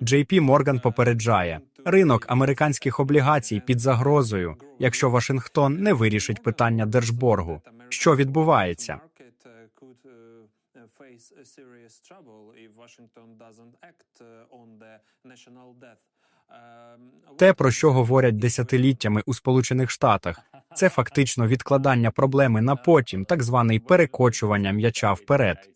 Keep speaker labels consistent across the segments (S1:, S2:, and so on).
S1: JP Морган попереджає, ринок американських облігацій під загрозою, якщо Вашингтон не вирішить питання держборгу. Що відбувається? Те, про що говорять десятиліттями у Сполучених Штатах, це фактично відкладання проблеми на потім, так званий перекочування м'яча вперед.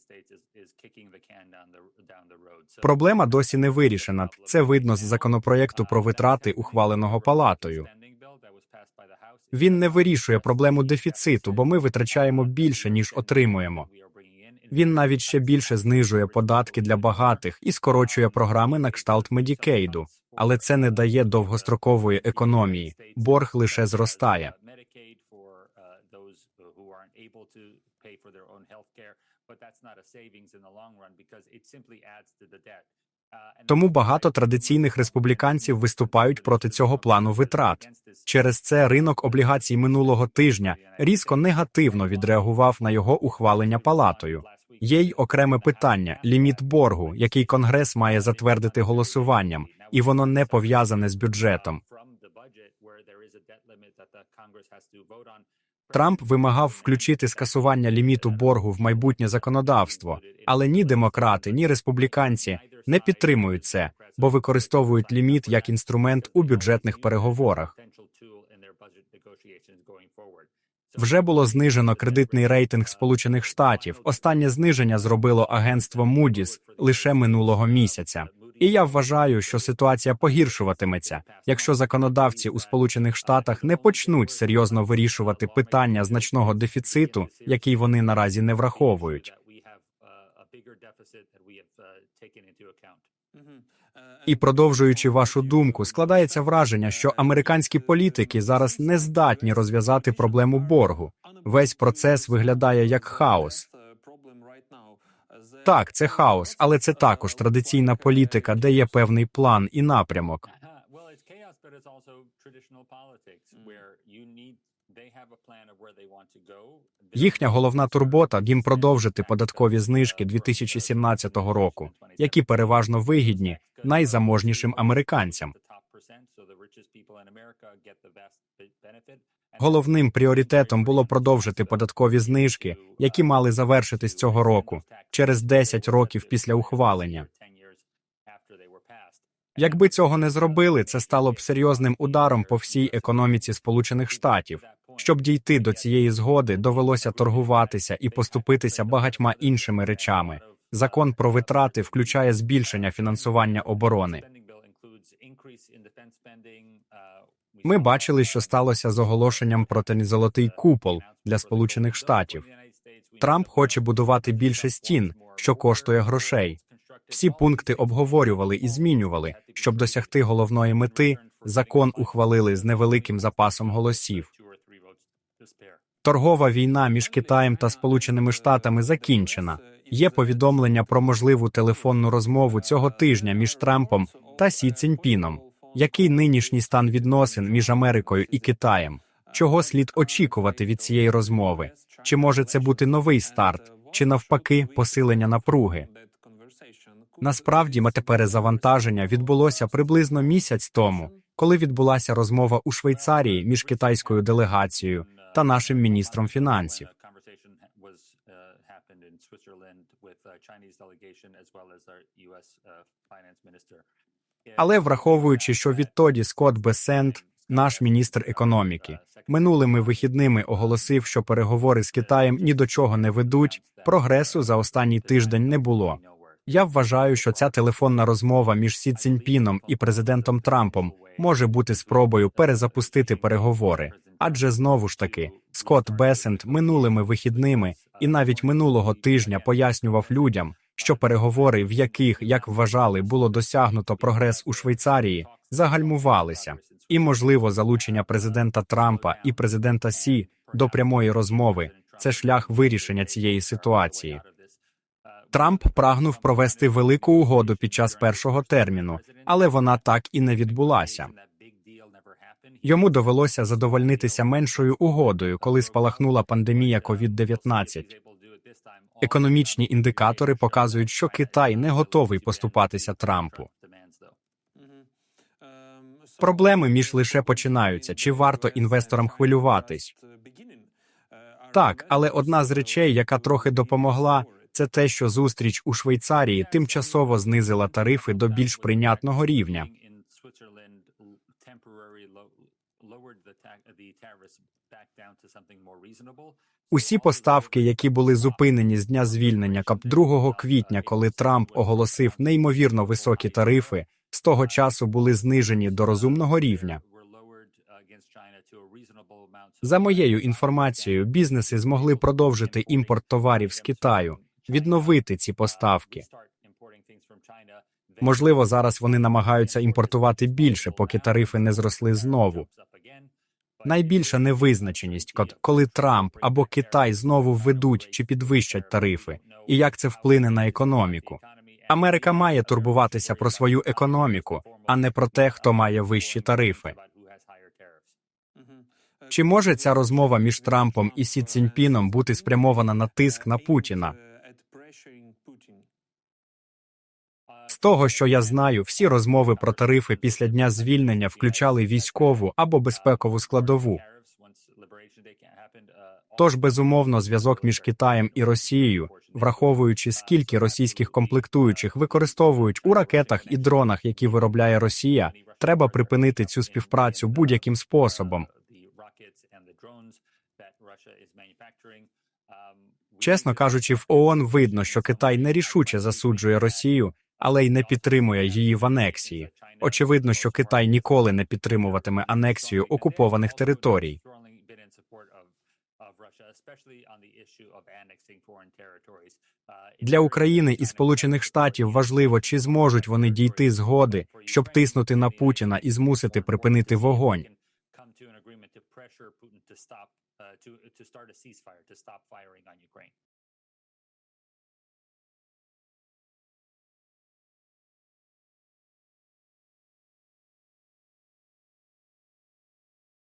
S1: Проблема досі не вирішена. Це видно з законопроєкту про витрати, ухваленого палатою. Він не вирішує проблему дефіциту, бо ми витрачаємо більше ніж отримуємо. Він навіть ще більше знижує податки для багатих і скорочує програми на кшталт Медікейду, але це не дає довгострокової економії. Борг лише зростає. Тому багато традиційних республіканців виступають проти цього плану витрат. Через це ринок облігацій минулого тижня різко негативно відреагував на його ухвалення палатою. Є й окреме питання ліміт боргу, який Конгрес має затвердити голосуванням, і воно не пов'язане з бюджетом. Трамп вимагав включити скасування ліміту боргу в майбутнє законодавство, але ні демократи, ні республіканці не підтримують це, бо використовують ліміт як інструмент у бюджетних переговорах. Вже було знижено кредитний рейтинг Сполучених Штатів. Останнє зниження зробило агентство Moody's лише минулого місяця. І я вважаю, що ситуація погіршуватиметься, якщо законодавці у Сполучених Штатах не почнуть серйозно вирішувати питання значного дефіциту, який вони наразі не враховують. І продовжуючи вашу думку, складається враження, що американські політики зараз не здатні розв'язати проблему боргу. Весь процес виглядає як хаос. Так, це хаос, але це також традиційна політика, де є певний план і напрямок. Їхня головна турбота їм продовжити податкові знижки 2017 року, які переважно вигідні найзаможнішим американцям. Головним пріоритетом було продовжити податкові знижки, які мали завершитись цього року через 10 років після ухвалення. Якби цього не зробили, це стало б серйозним ударом по всій економіці Сполучених Штатів. Щоб дійти до цієї згоди, довелося торгуватися і поступитися багатьма іншими речами. Закон про витрати включає збільшення фінансування оборони. Ми бачили, що сталося з оголошенням про золотий купол для Сполучених Штатів. Трамп хоче будувати більше стін, що коштує грошей. Всі пункти обговорювали і змінювали, щоб досягти головної мети. Закон ухвалили з невеликим запасом голосів. Торгова війна між Китаєм та Сполученими Штатами закінчена. Є повідомлення про можливу телефонну розмову цього тижня між Трампом та Сі Ціньпіном. Який нинішній стан відносин між Америкою і Китаєм? Чого слід очікувати від цієї розмови? Чи може це бути новий старт, чи навпаки посилення напруги? Насправді, перезавантаження відбулося приблизно місяць тому, коли відбулася розмова у Швейцарії між китайською делегацією та нашим міністром фінансів. Але враховуючи, що відтоді Скотт Бесент, наш міністр економіки, минулими вихідними оголосив, що переговори з Китаєм ні до чого не ведуть, прогресу за останній тиждень не було. Я вважаю, що ця телефонна розмова між Сі Цзіньпіном і президентом Трампом може бути спробою перезапустити переговори, адже знову ж таки Скотт Бесент минулими вихідними і навіть минулого тижня пояснював людям, що переговори, в яких, як вважали, було досягнуто прогрес у Швейцарії, загальмувалися, і можливо залучення президента Трампа і президента Сі до прямої розмови це шлях вирішення цієї ситуації. Трамп прагнув провести велику угоду під час першого терміну, але вона так і не відбулася. Йому довелося задовольнитися меншою угодою, коли спалахнула пандемія COVID-19. Економічні індикатори показують, що Китай не готовий поступатися Трампу. Проблеми між лише починаються. Чи варто інвесторам хвилюватись? Так, але одна з речей, яка трохи допомогла, це те, що зустріч у Швейцарії тимчасово знизила тарифи до більш прийнятного рівня. Усі поставки, які були зупинені з дня звільнення КАП 2 квітня, коли Трамп оголосив неймовірно високі тарифи, з того часу були знижені до розумного рівня. За моєю інформацією, бізнеси змогли продовжити імпорт товарів з Китаю, відновити ці поставки. Можливо, зараз вони намагаються імпортувати більше, поки тарифи не зросли знову. Найбільша невизначеність, коли Трамп або Китай знову введуть чи підвищать тарифи, і як це вплине на економіку. Америка має турбуватися про свою економіку, а не про те, хто має вищі тарифи. Чи може ця розмова між Трампом і Сі Цзіньпіном бути спрямована на тиск на Путіна? З того, що я знаю, всі розмови про тарифи після дня звільнення включали військову або безпекову складову. Тож, безумовно, зв'язок між Китаєм і Росією, враховуючи скільки російських комплектуючих використовують у ракетах і дронах, які виробляє Росія, треба припинити цю співпрацю будь-яким способом. Чесно кажучи, в ООН видно, що Китай нерішуче засуджує Росію, але й не підтримує її в анексії. Очевидно, що Китай ніколи не підтримуватиме анексію окупованих територій. Для України і Сполучених Штатів важливо, чи зможуть вони дійти згоди, щоб тиснути на Путіна і змусити припинити вогонь.